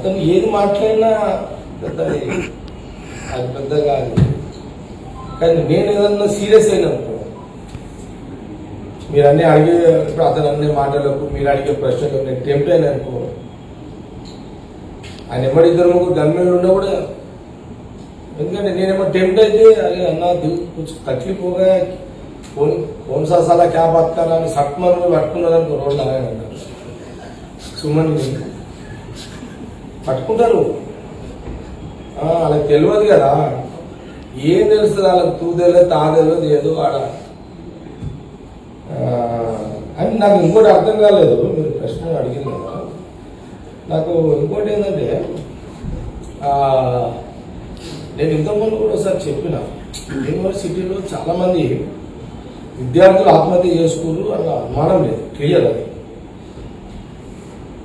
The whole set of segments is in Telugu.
అతను ఏది మాట్లాడినా పెద్ద అది పెద్దగా కానీ నేను ఏదన్నా సీరియస్ అయినా మీరు అన్నీ అడిగే ఇప్పుడు అతను అన్ని మాటలకు మీరు అడిగే ప్రశ్నలకు నేను టెంప్ట్ అయినా అనుకో ఆయన ఎమ్మడి ఇద్దరు ముగ్గురు గన్మెన్లు ఉన్నా కూడా ఎందుకంటే నేనేమో టెంప్ట్ అయితే అరే అన్న కొంచెం తక్లీఫ్ ఫోన్ ఫోన్ సా సాలా క్యాబ్ బాత్ కరా అని సట్మన్ పట్టుకున్నారనుకో రోడ్లు అలాగే సుమన్ పట్టుకుంటారు. వాళ్ళకి తెలియదు కదా. ఏం తెలుస్తుంది వాళ్ళకి? తూదేలో తాదేలో లేదు ఆడ. అని నాకు ఇంకోటి అర్థం కాలేదు. మీరు ప్రశ్న అడిగింది కదా నాకు ఇంకోటి ఏంటంటే నేను ఇంతకుముందు కూడా ఒకసారి చెప్పిన. యూనివర్సిటీలో చాలామంది విద్యార్థులు ఆత్మహత్య చేసుకోరు అన్న అనుమానం లేదు. క్లియర్ అది.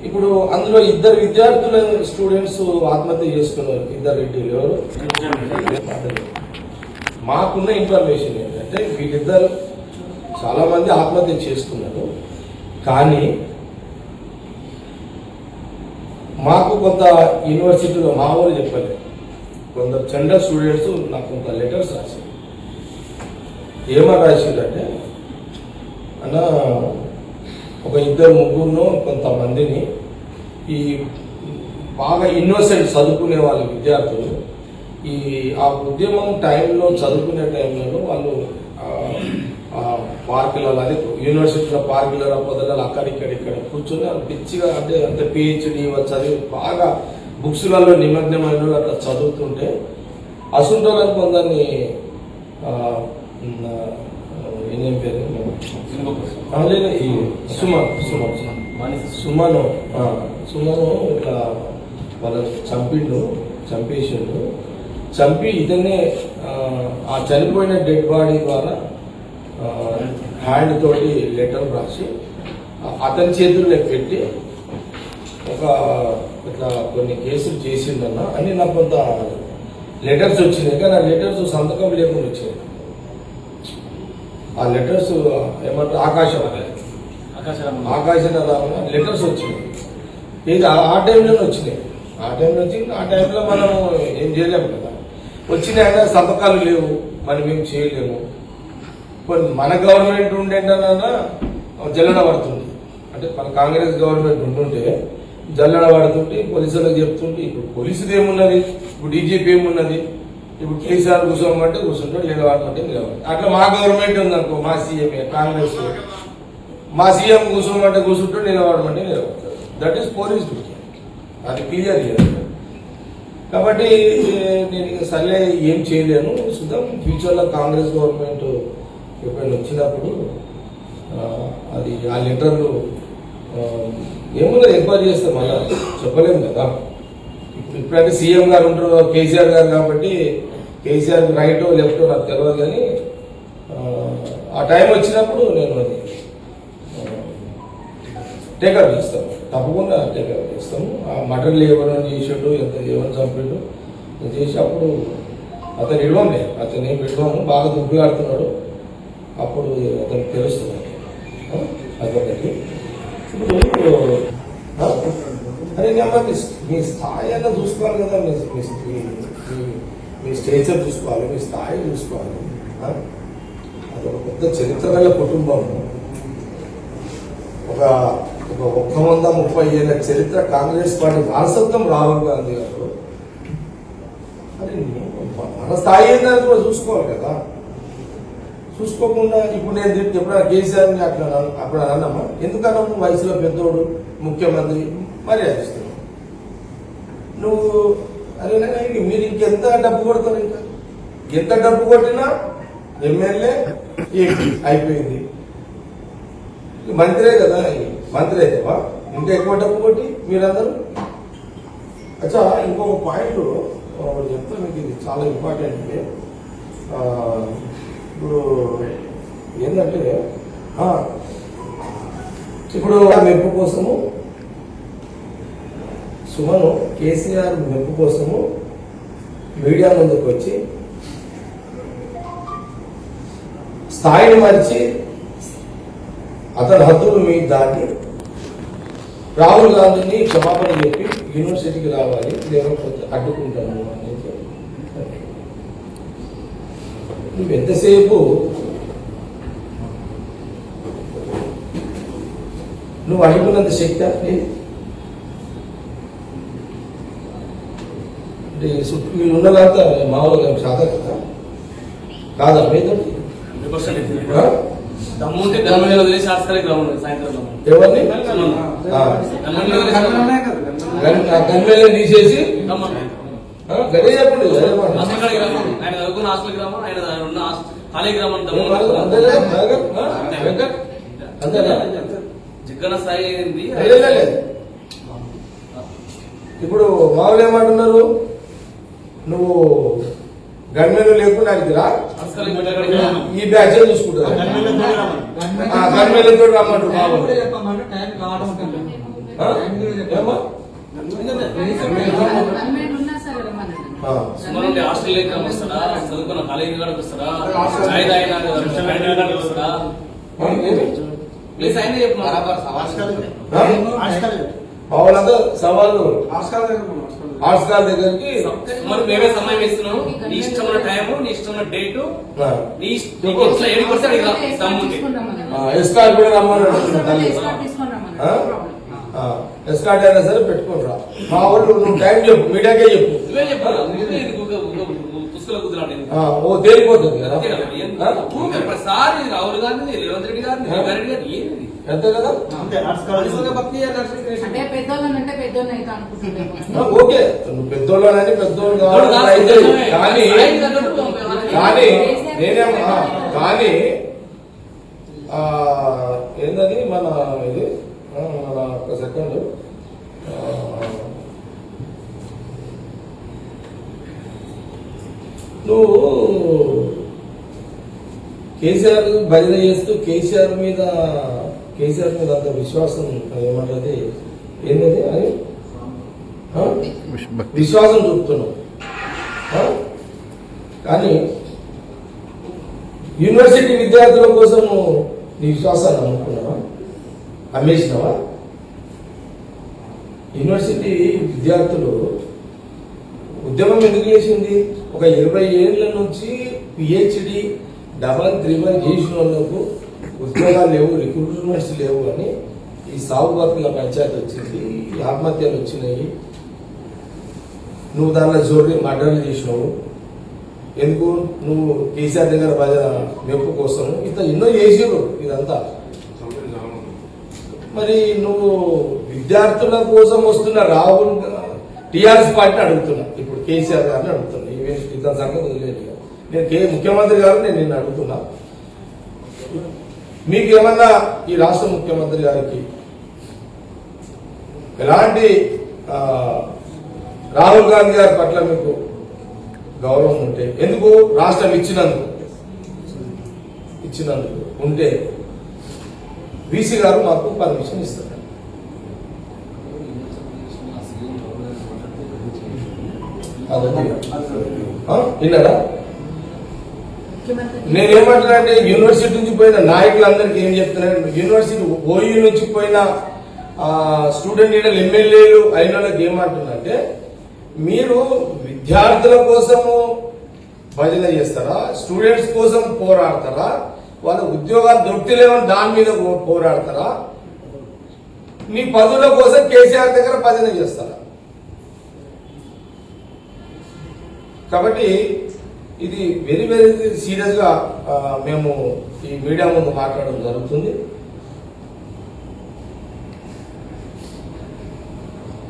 ఇప్పుడు అందులో ఇద్దరు విద్యార్థుల స్టూడెంట్స్ ఆత్మహత్య చేసుకున్నారు. ఇద్దరు రెడ్డిలు ఎవరు? మాకున్న ఇన్ఫర్మేషన్ ఏంటంటే వీళ్ళిద్దరు చాలా మంది ఆత్మహత్య చేసుకున్నారు. కానీ మాకు కొంత యూనివర్సిటీలో మా ఊరు చెప్పలేదు. కొందరు చండర్ స్టూడెంట్స్ నాకు కొంత లెటర్స్ రాశారు. ఏమని రాసిందంటే అన్న ఒక ఇద్దరు ముగ్గురును కొంతమందిని ఈ బాగా ఇన్నోసెంట్ చదువుకునే వాళ్ళ విద్యార్థులు ఈ ఆ ఉద్యమం టైంలో చదువుకునే టైంలో వాళ్ళు పార్కులలో అదే యూనివర్సిటీలో పార్కులలో పొదలలో అక్కడ ఇక్కడ ఇక్కడ కూర్చొని వాళ్ళు పిచ్చిగా అంటే అంత పిహెచ్డి వాళ్ళు చదివి బాగా బుక్స్లలో నిమగ్నమైన వాళ్ళు అట్లా చదువుతుంటే అసుంటోళ్ళని కొందరిని ఏం పేరు? లేదు, ఈ సుమ సుమ సుమను సుమను ఇట్లా వాళ్ళ చంపిండు చంపేసిండు చంపి ఇతనే ఆ, చనిపోయిన డెడ్ బాడీ ద్వారా హ్యాండ్ తోటి లెటర్ రాసి అతని చేతుల్లో పెట్టి ఒక ఇట్లా కొన్ని కేసులు చేసిండన్న అని నాకు కొంత లెటర్స్ వచ్చినాయి. కానీ ఆ లెటర్స్ సంతకం లేకుండా వచ్చాయి ఆ లెటర్స్ ఏమంటారు ఆకాశం ఆకాశం లెటర్స్ వచ్చినాయి. ఇది ఆ- టైంలోనే వచ్చినాయి. ఆ టైంలో వచ్చి ఆ టైంలో మనం ఏం చేయలేము కదా. వచ్చినాయి కానీ సంతకాలు లేవు మనం ఏం చేయలేము. కొన్ని మన గవర్నమెంట్ ఉండేటన్నా జల్లడ పడుతుంది. అంటే మన కాంగ్రెస్ గవర్నమెంట్ ఉంటుంటే జల్లడ పడుతుంటే పోలీసులకు చెప్తుంటే ఇప్పుడు పోలీసుది ఏమున్నది? ఇప్పుడు డీజీపీ ఏమున్నది? ఇప్పుడు కేసీఆర్ కూర్చోమంటే కూర్చుంటాడు నిలబడమంటే నిలబడి అట్లా మా గవర్నమెంట్ ఉందనుకో మా సీఎంఏ కాంగ్రెస్. మా సీఎం కూర్చోమంటే కూర్చుంటాడు నిలబడమంటే నిలబడతాడు దట్ ఈస్ పోలీస్ డ్యూటీ అది క్లియర్ చేయాలి. కాబట్టి నేను ఇక సర్లే ఏం చేయలేను. చూద్దాం. ఫ్యూచర్లో కాంగ్రెస్ గవర్నమెంట్ ఎప్పుడైనా వచ్చినప్పుడు అది ఆ లెటర్లు ఏముందో ఎంక్వైరీ చేస్తాం మళ్ళీ చెప్పలేము కదా. ఇప్పుడంటే సీఎం గారు ఉంటారు కేసీఆర్ గారు కాబట్టి కేసీఆర్ రైట్ లెఫ్ట్ నాకు తెలియదు కానీ ఆ, టైం వచ్చినప్పుడు నేను అది టేకప్ చేస్తాము తప్పకుండా టేకప్ చేస్తాము ఆ మటన్లు ఏమైనా చేసాడు ఎంత ఎవరు చంపాడు చేసి అప్పుడు అతను ఇవ్వండి అతను ఏం ఇడవము బాగా దుబ్బులాడుతున్నాడు అప్పుడు అతనికి తెలుస్తుంది అది అదొకటి ఇప్పుడు అరే అమ్మ మీ మీ స్థాయి అన్న చూసుకోవాలి కదా మీ మీ- మీ- స్టేచర్ చూసుకోవాలి మీ స్థాయి చూసుకోవాలి ఆ? అదొక పెద్ద చరిత్ర గల కుటుంబం. ఒక ఒక ఒక్క వంద ముప్పై ఏళ్ళ చరిత్ర కాంగ్రెస్ పార్టీ వారసత్వం రాహుల్ గాంధీ గారు. అది మన స్థాయి ఏందని కూడా చూసుకోవాలి కదా. చూసుకోకుండా ఇప్పుడు నేను ఎప్పుడైనా కేసీఆర్ని అట్లా అప్పుడు అన్నమ్మా ఎందుకన్నా వయసులో పెద్దోడు ముఖ్యమంత్రి. మర్యాదిస్తున్నావు. నువ్వు అరే మీరు ఇంకెంత డబ్బు కొడతారు ఇంకా? ఎంత డబ్బు కొట్టినా ఎమ్మెల్యే ఏంటి అయిపోయింది. మంత్రే కదా మంత్రి అయితేవా ఇంకా ఎక్కువ డబ్బు కొట్టి మీరందరూ? అచ్చా ఇంకొక పాయింట్ చెప్తా మీకు ఇది చాలా ఇంపార్టెంట్ అండి ఇప్పుడు ఏంటంటే ఇప్పుడు ఆ మెప్పు కోసము సుమను కేసీఆర్ మెప్పు కోసము మీడియా ముందుకు వచ్చి స్థాయిని మరిచి అతని హద్దులు మీ దాటి రాహుల్ గాంధీని క్షమాపణ చెప్పి యూనివర్సిటీకి రావాలి లేకపోతే అడ్డుకుంటాను అని నువ్వు ఎంతసేపు నువ్వు అనుకున్నంత శక్తి అంటే మీరు ఉన్నదంతా మామూలుగా శాతం కదా కాదా మీతోటి ఆ? దమ్ము ఉంటే దమ్ము మీద వదిలేసి ఆడుతారే గ్రౌండ్ సాయంత్రం. ఎవరిని తీసేసి? చెప్పండి. ఆయన చదువుకున్న హాస్టల్ గ్రామం ఆయన ఉన్న గ్రామం? జిగ్గన స్థాయి. ఇప్పుడు మామూలు ఏమంటున్నారు నువ్వు గన్మెన్ లేకుండా అడిగి రా. హాస్టల్ కాడికి రా. ఈ బ్యాచ్ గన్మెన్ ఉండే హాస్టల్ చదువుకున్న కాలేజీ కాడికి తాగినా? ప్లీజ్ చెప్పు సవాళ్ళు. ఆర్ట్స్ కాల్ దగ్గరికి మరి మేమే సమయం ఇస్తున్నాం నీ ఇష్టమైన టైం నీ ఇష్టమైన డేటు. నీ ఇష్ట- ఎస్కార్ట్ కూడా రమ్మని అంటున్నారు తల్లి. ఆ? ఆ, ఎస్కార్ట్ అయినా సరే పెట్టుకొని రా. మా వాళ్ళు నువ్వు టైం చెప్పు మీడియాకే చెప్పు. నువ్వే చెప్పు నువ్వే ఇది గుగ్గ- గుగ్గ- గుగ్గ- పుస్తకాల కుదిరాడు ఆ, ఓ తేలిపోతుంది కదా ప్రతిసారి రాహుల్ గాంధీ రేవంత్ రెడ్డి గారిని ఆ? రంగారెడ్డి గారిని ఏంది? అంతే కదా అంటే పెద్దోళ్ళని అంటే పెద్దోళ్ళని అయితే అనుకుంటున్నాను. ఆ, ఓకే. నువ్వు పెద్దోళ్ళని పెద్దోళ్ళు ఎవడు కావాలి. కాదు, అయితే నిజమే. కానీ మన ఇది మన ఒక సెకండ్ నువ్వు కేసీఆర్ భజన చేస్తూ కేసీఆర్ మీద కేసీఆర్ మీద అంత విశ్వాసం ఏమంటది? ఏంటది అని విశ్వాసం చూపుతున్నాం. కానీ యూనివర్సిటీ విద్యార్థుల కోసం నీ విశ్వాసాన్ని అమ్ముకున్నావా అమ్మేసినావా యూనివర్సిటీ విద్యార్థులు ఉద్యమం ఎందుకు చేసింది? ఒక ఇరవై ఏళ్ళ నుంచి పిహెచ్డి డబల్ త్రిబల్ చేసిన వాళ్ళకు ఉద్యోగాలు లేవు రిక్రూట్మెంట్స్ లేవు అని ఈ సాగు బతుకుల పంచాయతీ వచ్చింది ఈ ఆత్మహత్యలు వచ్చినాయి. నువ్వు దానిలో జోడి మర్డర్లు చేసినావు. ఎందుకు? నువ్వు కేసీఆర్ దగ్గర భజన మెప్పు కోసం ఇంత ఎన్నో చేసిరు ఇదంతా. మరి నువ్వు విద్యార్థుల కోసం వస్తున్న రాహుల్ టీఆర్ఎస్ పార్టీని అడుగుతున్నా. ఇప్పుడు కేసీఆర్ గారిని అడుగుతున్నా. ఈ ఇతని సంగతి వదిలేదు నేను కే ముఖ్యమంత్రి గారు నేను నిన్ను అడుగుతున్నా. మీకు ఏమన్నా ఈ రాష్ట్ర ముఖ్యమంత్రి గారికి ఎలాంటి రాహుల్ గాంధీ గారి పట్ల మీకు గౌరవం ఉంటే ఎందుకు రాష్ట్రం ఇచ్చినందుకు? ఇచ్చినందుకు ఉంటే బీసీ గారు మాకు పర్మిషన్ ఇస్తారు? విన్నారా? ముఖ్యమంత్రి నేనేమంటున్నానంటే యూనివర్సిటీ నుంచి పోయిన నాయకులందరికీ ఏం చెప్తున్నాను యూనివర్సిటీ ఓయూ నుంచి పోయిన స్టూడెంట్ లీడర్లు ఎమ్మెల్యేలు అయిన వాళ్ళకి ఏమంటున్నారంటే మీరు విద్యార్థుల కోసము భజన చేస్తారా? స్టూడెంట్స్ కోసం పోరాడతారా? వాళ్ళ ఉద్యోగాలు దొరికిలేవని దాని మీద పోరాడతారా? మీ పదుల కోసం కేసీఆర్ దగ్గర భజన చేస్తారా? కాబట్టి ఇది వెరీ వెరీ సీరియస్గా మేము ఈ మీడియా ముందు మాట్లాడడం జరుగుతుంది.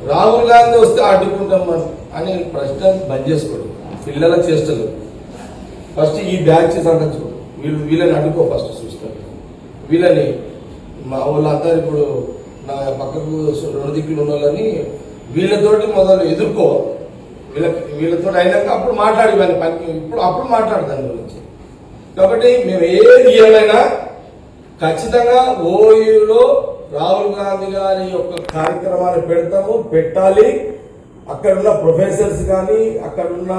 రాహుల్ గాంధీ వస్తే అడ్డుకుంటాం అని ప్రశ్న బంద్ చేసుకోడు. పిల్లల చేష్టలు ఫస్ట్ ఈ బ్యాచ్ సంగతి చూడు వీళ్ళు వీళ్ళని అడ్డుకో ఫస్ట్ చూస్తారు వీళ్ళని మా వాళ్ళంతా ఇప్పుడు నా పక్కకు రెండు దిక్కులు ఉన్న వాళ్ళని వీళ్ళతోటి మొదలు ఎదుర్కో. వీళ్ళకి వీళ్ళతో అయినాక అప్పుడు మాట్లాడి పనికి. ఇప్పుడు అప్పుడు మాట్లాడు దాని గురించి. కాబట్టి మేము ఏది ఏమైనా ఖచ్చితంగా ఓయూలో రాహుల్ గాంధీ గారి యొక్క కార్యక్రమాన్ని పెడతాము పెట్టాలి. అక్కడ ఉన్న ప్రొఫెసర్స్ కానీ అక్కడ ఉన్న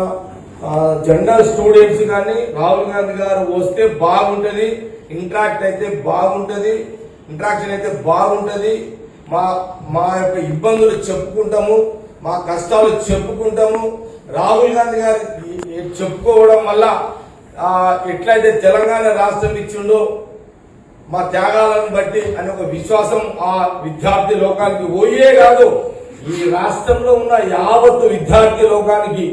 జనరల్ స్టూడెంట్స్ కానీ రాహుల్ గాంధీ గారు వస్తే బాగుంటుంది. ఇంట్రాక్ట్ అయితే బాగుంటుంది. ఇంట్రాక్షన్ అయితే బాగుంటుంది. మా మా యొక్క ఇబ్బందులు చెప్పుకుంటాము. మా కష్టాలు చెప్పుకుంటాము. రాహుల్ గాంధీ గారికి చెప్పుకోవడం వల్ల ఎట్లయితే తెలంగాణ రాష్ట్రం ఇచ్చిండో మా త్యాగాలను బట్టి అనే ఒక విశ్వాసం ఆ విద్యార్థి లోకానికి పోయే కాదు. ఈ రాష్ట్రంలో ఉన్న యావత్తు విద్యార్థి లోకానికి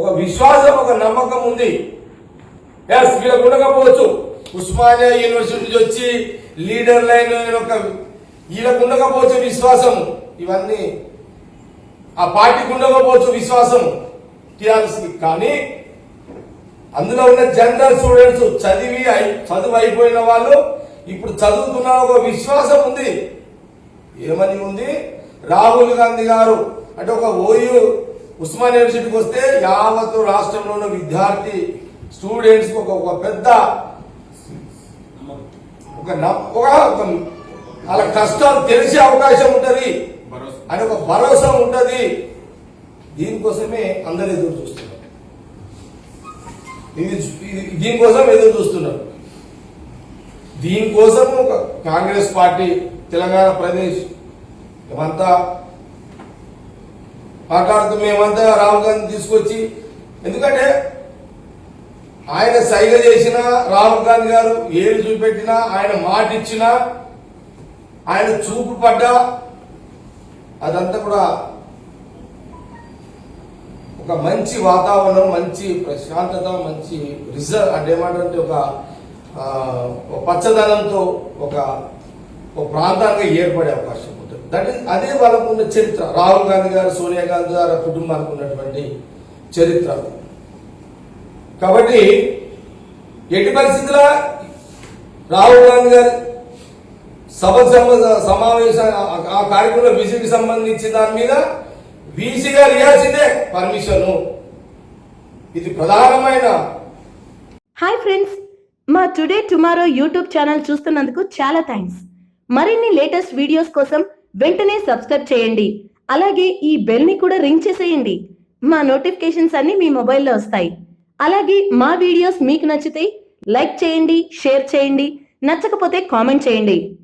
ఒక విశ్వాసం ఒక నమ్మకం ఉంది. ఎస్ వీళ్ళకు ఉండకపోవచ్చు. ఉస్మానియా యూనివర్సిటీ వచ్చి లీడర్ లైన్ ఒక వీళ్ళకు ఉండకపోవచ్చు విశ్వాసం ఇవన్నీ ఆ పార్టీకి ఉండకపోవచ్చు విశ్వాసం టీఆర్ఎస్కి కానీ అందులో ఉన్న జనరల్ స్టూడెంట్స్ చదివి అయి- చదువు అయిపోయిన వాళ్ళు ఇప్పుడు చదువుతున్న ఒక విశ్వాసం ఉంది. ఏమని ఉంది? రాహుల్ గాంధీ గారు అంటే ఒక ఓయూ ఉస్మాన్ యూనివర్సిటీకి వస్తే యావత్ రాష్ట్రంలో ఉన్న విద్యార్థి స్టూడెంట్స్ ఒక పెద్ద ఒక ఒక ఒక వాళ్ళ కష్టాలు తెలిసే అవకాశం ఉంటది. అని ఒక భరోసా ఉంటది. దీనికోసమే అందరు ఎదురు చూస్తున్నారు. ఇది దీనికోసం ఎదురు చూస్తున్నారు. దీనికోసం ఒక కాంగ్రెస్ పార్టీ తెలంగాణ ప్రదేశ్ మేమంతా మాట్లాడుతూ మేమంతా రాహుల్ గాంధీ తీసుకొచ్చి ఎందుకంటే ఆయన సైగ చేసిన రాహుల్ గాంధీ గారు ఏడు చూపెట్టినా ఆయన మాట ఇచ్చినా ఆయన చూపు పడ్డా అదంతా కూడా ఒక మంచి వాతావరణం మంచి ప్రశాంతత మంచి రిజర్వ్ అంటే ఏమంటే ఒక పచ్చదనంతో ఒక ఒక ప్రాంతానికి ఏర్పడే అవకాశం ఉంటుంది. దట్ ఈస్ అదే వాళ్ళకు ఉన్న చరిత్ర. రాహుల్ గాంధీ గారు సోనియా గాంధీ గారి కుటుంబానికి ఉన్నటువంటి చరిత్ర కాబట్టి ఎట్టి పరిస్థితుల రాహుల్ గాంధీ గారి సభ సమావేశ ఆ- కార్యక్రమంలో వీసీకి సంబంధించి దాని మీద వీసీ గారు ఇవ్వాల్సిందే పర్మిషన్. ఇది ప్రధానమైన హాయ్ ఫ్రెండ్స్ మా టుడే టుమారో యూట్యూబ్ ఛానల్ చూస్తున్నందుకు చాలా థ్యాంక్స్. మరిన్ని లేటెస్ట్ వీడియోస్ కోసం వెంటనే సబ్స్క్రైబ్ చేయండి. అలాగే ఈ బెల్ని కూడా రింగ్ చేసేయండి. మా నోటిఫికేషన్స్ అన్ని మీ మొబైల్లో వస్తాయి. అలాగే మా వీడియోస్ మీకు నచ్చితే లైక్ చేయండి షేర్ చేయండి నచ్చకపోతే కామెంట్ చేయండి.